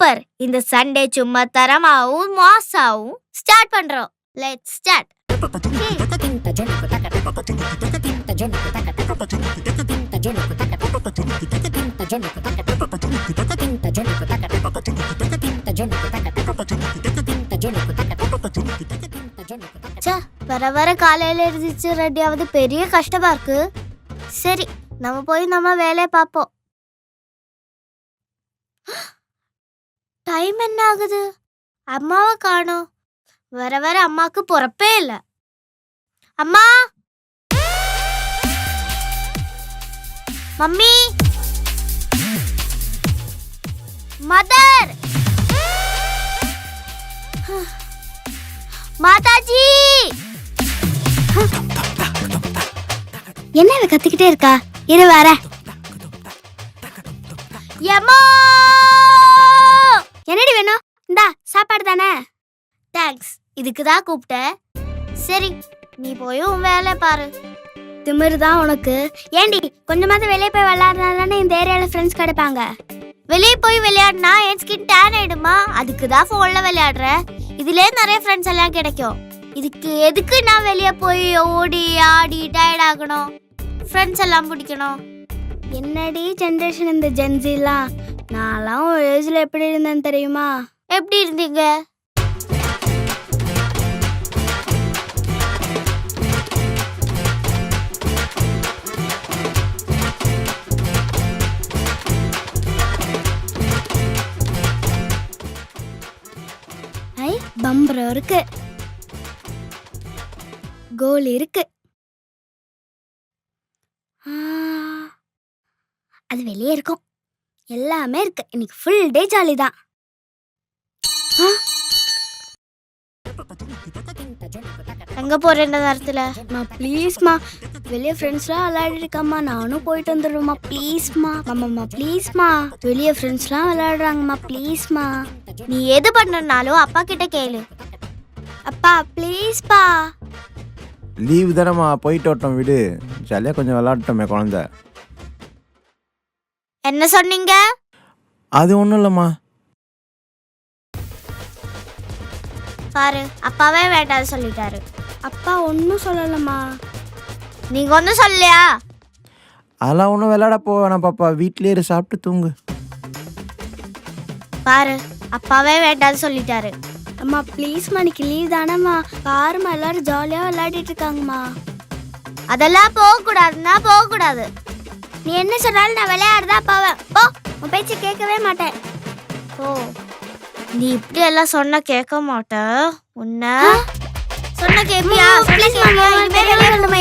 Super. இந்த Sunday சும்மா தரமாவும் மாசாவும் ஸ்டார்ட் பண்றோம். லெட்ஸ் ஸ்டார்ட் வர வர காலையில எழுந்திரிச்சு ரெடியாவது பெரிய கஷ்டமா இருக்கு. சரி நம்ம போய் நம்ம வேலையை பார்ப்போம். டைம் என்ன ஆகுது அம்மாவை காணோம் வர வர அம்மாக்கு பொறப்பே இல்லை. அம்மா! மம்மி! மதர்! மாதாஜி! என்ன இவ கத்திக்கிட்டே இருக்கா? இரு வர. எம்மா! சாப்பாடு தானே தேங்க்ஸ் இதுக்கு தான் கூப்பிட்டேன். சரி நீ போய் உன் வேலை பாரு. திமிரு தான் உனக்கு. ஏண்டி கொஞ்சமாவது வெளியே போய் விளையாடுனா தானே இந்த ஏரியாவில் ஃப்ரெண்ட்ஸ் கிடைப்பாங்க? வெளியே போய் விளையாடினா என் ஸ்கின் டேன் ஆயிடுமா? அதுக்கு தான் ஃபோனில் விளையாடுறேன். இதுலேயே நிறைய ஃப்ரெண்ட்ஸ் எல்லாம் கிடைக்கும். இதுக்கு எதுக்கு நான் வெளியே போய் ஓடி ஆடி டயர்ட் ஆகணும்? ஃப்ரெண்ட்ஸ் எல்லாம் பிடிக்கணும். என்னடி ஜென்ரேஷன் இந்த ஜென்சிலாம் நான்லாம் ஒரு ஏஜில் எப்படி இருந்தேன்னு தெரியுமா? எப்படி இருந்தீங்க? ஐ பம்பரம் இருக்கு. கோல் இருக்கு. அது வெளியே இருக்கும். எல்லாமே இருக்கு. இன்னைக்கு ஃபுல் டே ஜாலி தான். எங்க போற இந்த நேரத்துல? மா ப்ளீஸ்மா வெளியே ஃப்ரெண்ட்ஸ்லாம் விளையாடிட்டு இருக்காம்மா நானும் போயிட்டு வந்துடுறோம்மா ப்ளீஸ்மா மாமாம்மா ப்ளீஸ்மா வெளியே ஃப்ரெண்ட்ஸ்லாம் விளையாடுறாங்கம்மா. ப்ளீஸ்மா நீ எது பண்ணனாலும் அப்பா கிட்ட கேளு. அப்பா ப்ளீஸ்பா லீவு தானம்மா. போயிட்டு வரட்டும் விடு. ஜாலியாக கொஞ்சம் விளாட்டோமே குழந்த. என்ன சொன்னீங்க? அது ஒன்றும் இல்லைம்மா. பாரு அப்பாவே வேண்டாம் சொல்லிட்டாரு. அப்பா ஒன்றும் சொல்லலம்மா. நீங்க ஒன்றும் சொல்லலையா? அதெல்லாம் ஒன்றும் விளையாட போக வேணாம் பாப்பா. வீட்லயே இரு சாப்பிட்டு தூங்கு. பாரு அப்பாவே வேண்டாம்னு சொல்லிட்டாரு. அம்மா ப்ளீஸ்மா இன்னைக்கு லீவ் தானம்மா. பாரும்மா எல்லாரும் ஜாலியாக விளையாடிட்டு இருக்காங்கம்மா. அதெல்லாம் போகக்கூடாதுன்னா போகக்கூடாது. நீ என்ன சொன்னாலும் நான் விளையாடுதா போவேன் போ உன் பேச்சு கேட்கவே மாட்டேன். ஓ நீ இப்படி எல்லாம் சொன்னா கேட்க மாட்ட உன்ன சொன்ன கேப்பியா?